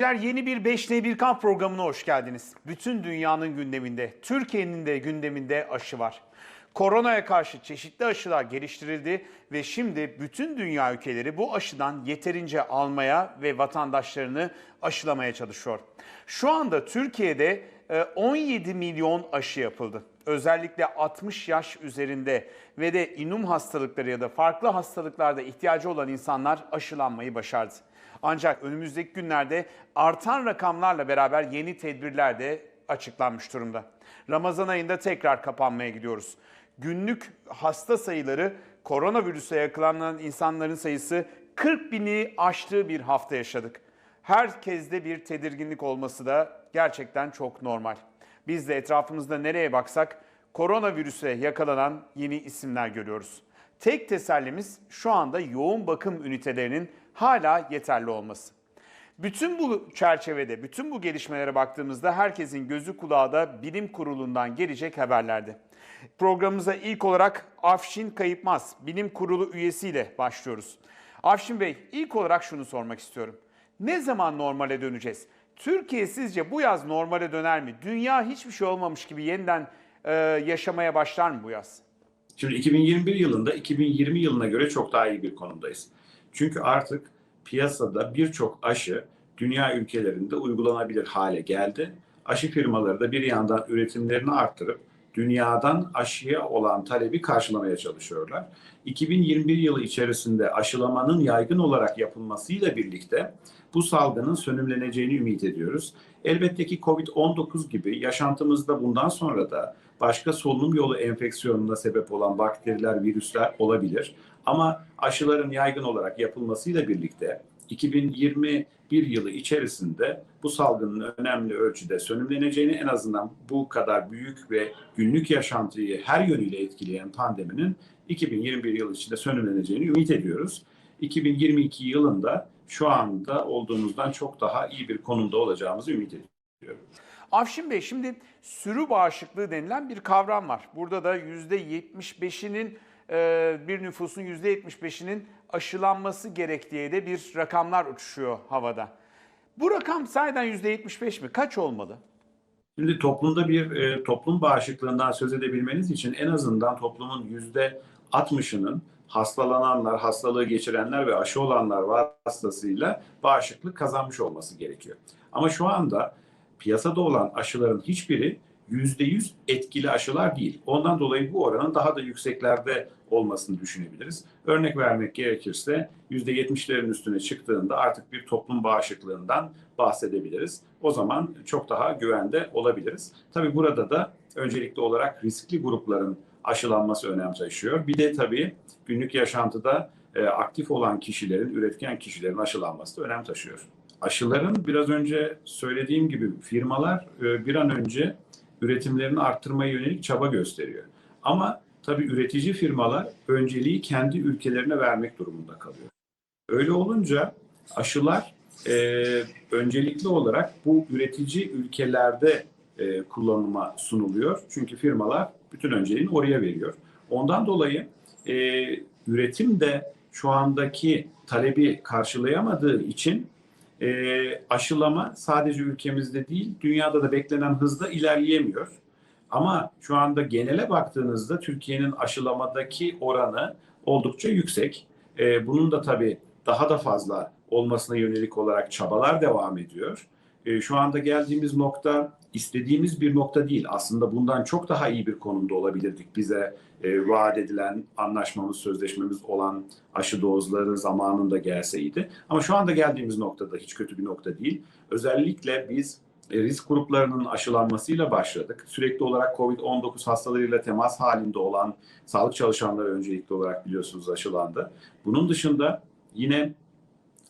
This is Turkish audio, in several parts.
Yeni bir 5N1 kamp programına hoş geldiniz. Bütün dünyanın gündeminde, Türkiye'nin de gündeminde aşı var. Koronaya karşı çeşitli aşılar geliştirildi ve şimdi bütün dünya ülkeleri bu aşıdan yeterince almaya ve vatandaşlarını aşılamaya çalışıyor. Şu anda Türkiye'de e, 17 milyon aşı yapıldı. Özellikle 60 yaş üzerinde ve de inum hastalıkları ya da farklı hastalıklarda ihtiyacı olan insanlar aşılanmayı başardı. Ancak önümüzdeki günlerde artan rakamlarla beraber yeni tedbirler de açıklanmış durumda. Ramazan ayında tekrar kapanmaya gidiyoruz. Günlük hasta sayıları koronavirüse yakalanan insanların sayısı 40 bini aştığı bir hafta yaşadık. Herkeste bir tedirginlik olması da gerçekten çok normal. Biz de etrafımızda nereye baksak koronavirüse yakalanan yeni isimler görüyoruz. Tek tesellimiz şu anda yoğun bakım ünitelerinin hala yeterli olması. Bütün bu çerçevede, bütün bu gelişmelere baktığımızda herkesin gözü kulağı da bilim kurulundan gelecek haberlerde. Programımıza ilk olarak Afşin Kayıpmaz, bilim kurulu üyesiyle başlıyoruz. Afşin Bey, ilk olarak şunu sormak istiyorum. Ne zaman normale döneceğiz? Türkiye sizce bu yaz normale döner mi? Dünya hiçbir şey olmamış gibi yeniden e, yaşamaya başlar mı bu yaz? Şimdi 2021 yılında 2020 yılına göre çok daha iyi bir konumdayız. Çünkü artık piyasada birçok aşı dünya ülkelerinde uygulanabilir hale geldi. Aşı firmaları da bir yandan üretimlerini arttırıp dünyadan aşıya olan talebi karşılamaya çalışıyorlar. 2021 yılı içerisinde aşılamanın yaygın olarak yapılmasıyla birlikte bu salgının sönümleneceğini ümit ediyoruz. Elbette ki COVID-19 gibi yaşantımızda bundan sonra da başka solunum yolu enfeksiyonuna sebep olan bakteriler, virüsler olabilir. Ama aşıların yaygın olarak yapılmasıyla birlikte 2021 yılı içerisinde bu salgının önemli ölçüde sönümleneceğini en azından bu kadar büyük ve günlük yaşantıyı her yönüyle etkileyen pandeminin 2021 yılı içinde sönümleneceğini ümit ediyoruz. 2022 yılında şu anda olduğumuzdan çok daha iyi bir konumda olacağımızı ümit ediyorum. Afşin Bey şimdi sürü bağışıklığı denilen bir kavram var. Burada da %75'inin e, bir nüfusun %75'inin aşılanması gerektiği de bir rakamlar uçuşuyor havada. Bu rakam sahiden %75 mi? Kaç olmalı? Şimdi toplumda bir e, toplum bağışıklığından söz edebilmeniz için en azından toplumun yüzde 60'ının hastalananlar, hastalığı geçirenler ve aşı olanlar vasıtasıyla bağışıklık kazanmış olması gerekiyor. Ama şu anda piyasada olan aşıların hiçbiri %100 etkili aşılar değil. Ondan dolayı bu oranın daha da yükseklerde olmasını düşünebiliriz. Örnek vermek gerekirse %70'lerin üstüne çıktığında artık bir toplum bağışıklığından bahsedebiliriz. O zaman çok daha güvende olabiliriz. Tabii burada da öncelikli olarak riskli grupların aşılanması önem taşıyor. Bir de tabii günlük yaşantıda e, aktif olan kişilerin, üretken kişilerin aşılanması da önem taşıyor. Aşıların biraz önce söylediğim gibi firmalar e, bir an önce üretimlerini arttırmaya yönelik çaba gösteriyor. Ama tabii üretici firmalar önceliği kendi ülkelerine vermek durumunda kalıyor. Öyle olunca aşılar e, öncelikli olarak bu üretici ülkelerde e, kullanıma sunuluyor. Çünkü firmalar bütün önceliğini oraya veriyor. Ondan dolayı e, üretim de şu andaki talebi karşılayamadığı için e, aşılama sadece ülkemizde değil, dünyada da beklenen hızda ilerleyemiyor. Ama şu anda genele baktığınızda Türkiye'nin aşılamadaki oranı oldukça yüksek. E, bunun da tabii daha da fazla olmasına yönelik olarak çabalar devam ediyor. E, şu anda geldiğimiz nokta istediğimiz bir nokta değil. Aslında bundan çok daha iyi bir konumda olabilirdik. Bize e, vaat edilen anlaşmamız, sözleşmemiz olan aşı dozları zamanında gelseydi. Ama şu anda geldiğimiz noktada hiç kötü bir nokta değil. Özellikle biz e, risk gruplarının aşılanmasıyla başladık. Sürekli olarak COVID-19 hastalarıyla temas halinde olan sağlık çalışanları öncelikli olarak biliyorsunuz aşılandı. Bunun dışında yine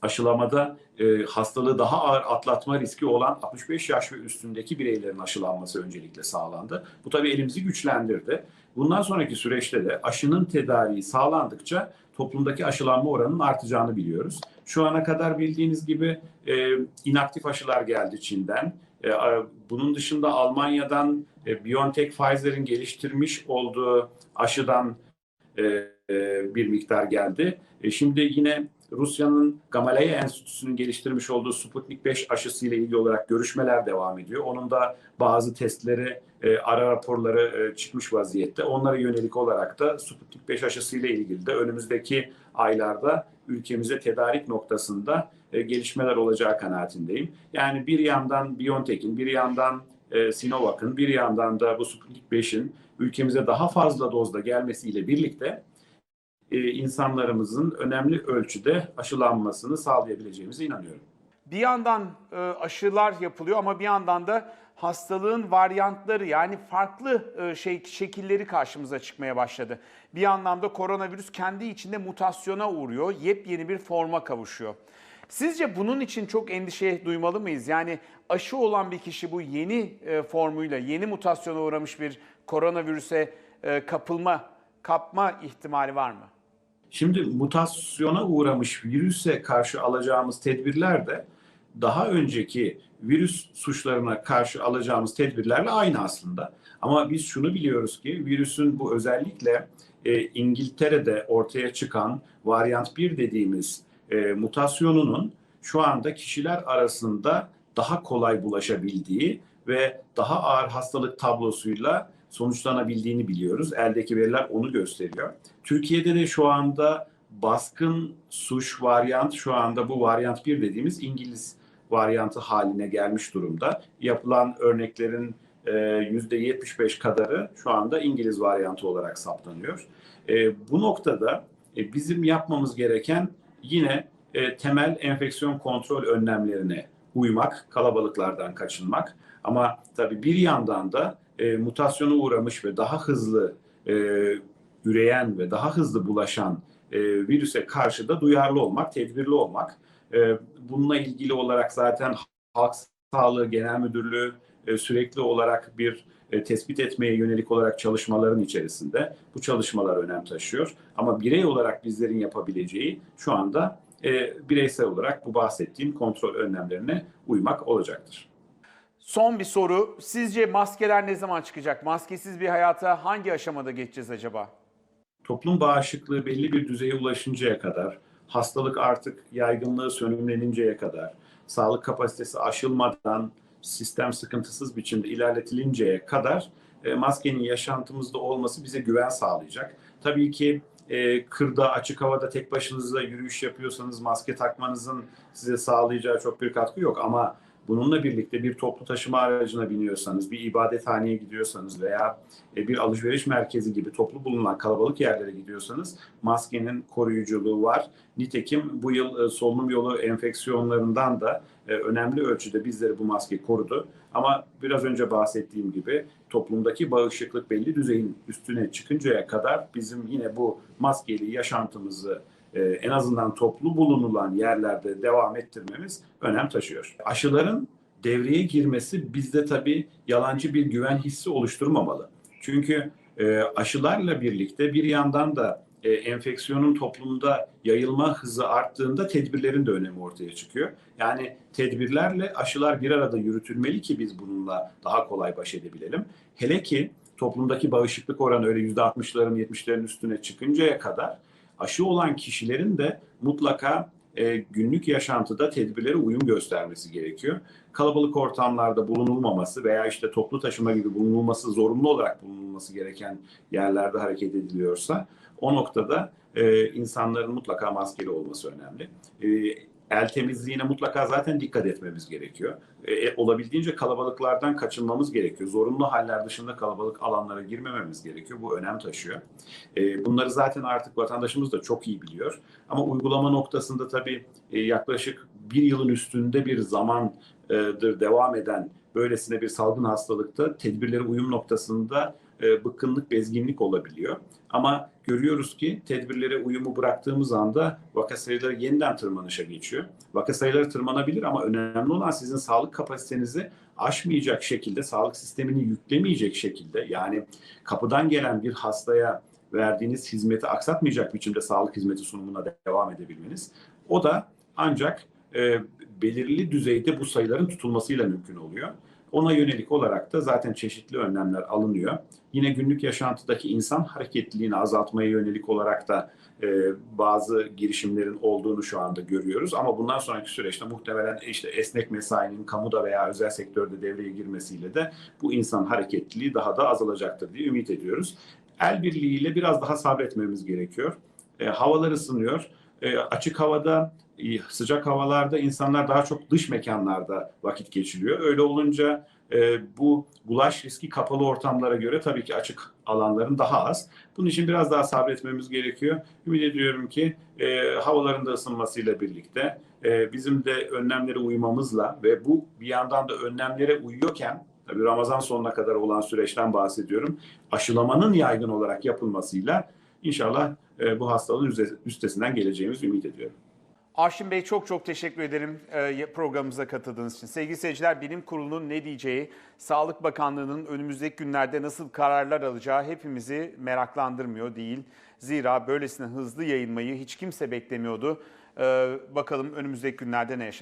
aşılamada e, hastalığı daha ağır atlatma riski olan 65 yaş ve üstündeki bireylerin aşılanması öncelikle sağlandı. Bu tabii elimizi güçlendirdi. Bundan sonraki süreçte de aşının tedariği sağlandıkça toplumdaki aşılanma oranının artacağını biliyoruz. Şu ana kadar bildiğiniz gibi e, inaktif aşılar geldi Çin'den. E, bunun dışında Almanya'dan e, BioNTech Pfizer'in geliştirmiş olduğu aşıdan e, e, bir miktar geldi. E, şimdi yine Rusya'nın Gamaleya Enstitüsü'nün geliştirmiş olduğu Sputnik 5 aşısı ile ilgili olarak görüşmeler devam ediyor. Onun da bazı testleri, e, ara raporları e, çıkmış vaziyette. Onlara yönelik olarak da Sputnik 5 aşısı ile ilgili de önümüzdeki aylarda ülkemize tedarik noktasında e, gelişmeler olacağı kanaatindeyim. Yani bir yandan BioNTech'in, bir yandan e, Sinovac'ın, bir yandan da bu Sputnik 5'in ülkemize daha fazla dozda gelmesiyle birlikte e, insanlarımızın önemli ölçüde aşılanmasını sağlayabileceğimize inanıyorum. Bir yandan e, aşılar yapılıyor ama bir yandan da hastalığın varyantları yani farklı e, şey şekilleri karşımıza çıkmaya başladı. Bir anlamda koronavirüs kendi içinde mutasyona uğruyor, yepyeni bir forma kavuşuyor. Sizce bunun için çok endişe duymalı mıyız? Yani aşı olan bir kişi bu yeni e, formuyla, yeni mutasyona uğramış bir koronavirüse kapılma, kapma ihtimali var mı? Şimdi mutasyona uğramış virüse karşı alacağımız tedbirler de daha önceki virüs suçlarına karşı alacağımız tedbirlerle aynı aslında. Ama biz şunu biliyoruz ki virüsün bu özellikle e, İngiltere'de ortaya çıkan varyant 1 dediğimiz e, mutasyonunun şu anda kişiler arasında daha kolay bulaşabildiği ve daha ağır hastalık tablosuyla sonuçlanabildiğini biliyoruz. Eldeki veriler onu gösteriyor. Türkiye'de de şu anda baskın suç varyant şu anda bu varyant 1 dediğimiz İngiliz varyantı haline gelmiş durumda. Yapılan örneklerin e, %75 kadarı şu anda İngiliz varyantı olarak saptanıyor. E, bu noktada e, bizim yapmamız gereken yine e, temel enfeksiyon kontrol önlemlerine uymak, kalabalıklardan kaçınmak. Ama tabii bir yandan da e, mutasyona uğramış ve daha hızlı e, üreyen ve daha hızlı bulaşan e, virüse karşı da duyarlı olmak, tedbirli olmak. E, bununla ilgili olarak zaten Halk Sağlığı Genel Müdürlüğü e, sürekli olarak bir e, tespit etmeye yönelik olarak çalışmaların içerisinde. Bu çalışmalar önem taşıyor. Ama birey olarak bizlerin yapabileceği şu anda e, bireysel olarak bu bahsettiğim kontrol önlemlerine uymak olacaktır. Son bir soru. Sizce maskeler ne zaman çıkacak? Maskesiz bir hayata hangi aşamada geçeceğiz acaba? Toplum bağışıklığı belli bir düzeye ulaşıncaya kadar, hastalık artık yaygınlığı sönümleninceye kadar, sağlık kapasitesi aşılmadan sistem sıkıntısız biçimde ilerletilinceye kadar e, maskenin yaşantımızda olması bize güven sağlayacak. Tabii ki e, kırda, açık havada tek başınıza yürüyüş yapıyorsanız maske takmanızın size sağlayacağı çok bir katkı yok ama bununla birlikte bir toplu taşıma aracına biniyorsanız, bir ibadethaneye gidiyorsanız veya e, bir alışveriş merkezi gibi toplu bulunan kalabalık yerlere gidiyorsanız maskenin koruyuculuğu var. Nitekim bu yıl e, solunum yolu enfeksiyonlarından da e, önemli ölçüde bizleri bu maske korudu. Ama biraz önce bahsettiğim gibi toplumdaki bağışıklık belli düzeyin üstüne çıkıncaya kadar bizim yine bu maskeli yaşantımızı e, en azından toplu bulunulan yerlerde devam ettirmemiz önem taşıyor. Aşıların devreye girmesi bizde tabii yalancı bir güven hissi oluşturmamalı. Çünkü e, aşılarla birlikte bir yandan da e, enfeksiyonun toplumda yayılma hızı arttığında tedbirlerin de önemi ortaya çıkıyor. Yani tedbirlerle aşılar bir arada yürütülmeli ki biz bununla daha kolay baş edebilelim. Hele ki toplumdaki bağışıklık oranı öyle %60'ların 70'lerin üstüne çıkıncaya kadar aşı olan kişilerin de mutlaka e, günlük yaşantıda tedbirlere uyum göstermesi gerekiyor. Kalabalık ortamlarda bulunulmaması veya işte toplu taşıma gibi bulunulması zorunlu olarak bulunulması gereken yerlerde hareket ediliyorsa o noktada e, insanların mutlaka maskeli olması önemli. E, el temizliğine mutlaka zaten dikkat etmemiz gerekiyor. E, olabildiğince kalabalıklardan kaçınmamız gerekiyor. Zorunlu haller dışında kalabalık alanlara girmememiz gerekiyor. Bu önem taşıyor. E, bunları zaten artık vatandaşımız da çok iyi biliyor. Ama uygulama noktasında tabii e, yaklaşık bir yılın üstünde bir zamandır devam eden böylesine bir salgın hastalıkta tedbirlere uyum noktasında e, bıkkınlık, bezginlik olabiliyor. Ama görüyoruz ki tedbirlere uyumu bıraktığımız anda vaka sayıları yeniden tırmanışa geçiyor. Vaka sayıları tırmanabilir ama önemli olan sizin sağlık kapasitenizi aşmayacak şekilde, sağlık sistemini yüklemeyecek şekilde yani kapıdan gelen bir hastaya verdiğiniz hizmeti aksatmayacak biçimde sağlık hizmeti sunumuna devam edebilmeniz. O da ancak e, belirli düzeyde bu sayıların tutulmasıyla mümkün oluyor. Ona yönelik olarak da zaten çeşitli önlemler alınıyor. Yine günlük yaşantıdaki insan hareketliliğini azaltmaya yönelik olarak da e, bazı girişimlerin olduğunu şu anda görüyoruz. Ama bundan sonraki süreçte muhtemelen işte esnek mesainin kamuda veya özel sektörde devreye girmesiyle de bu insan hareketliliği daha da azalacaktır diye ümit ediyoruz. El birliğiyle biraz daha sabretmemiz gerekiyor. E, havalar ısınıyor. E, açık havada, e, sıcak havalarda insanlar daha çok dış mekanlarda vakit geçiriyor. Öyle olunca e, bu bulaş riski kapalı ortamlara göre tabii ki açık alanların daha az. Bunun için biraz daha sabretmemiz gerekiyor. Ümit ediyorum ki e, havaların da ısınmasıyla birlikte e, bizim de önlemlere uymamızla ve bu bir yandan da önlemlere uyuyorken tabii Ramazan sonuna kadar olan süreçten bahsediyorum. Aşılamanın yaygın olarak yapılmasıyla inşallah e, bu hastalığın üstesinden geleceğimizi ümit ediyorum. Arşin Bey çok çok teşekkür ederim e, programımıza katıldığınız için. Sevgili seyirciler bilim kurulunun ne diyeceği, Sağlık Bakanlığı'nın önümüzdeki günlerde nasıl kararlar alacağı hepimizi meraklandırmıyor değil. Zira böylesine hızlı yayılmayı hiç kimse beklemiyordu. E, bakalım önümüzdeki günlerde ne yaşanacak.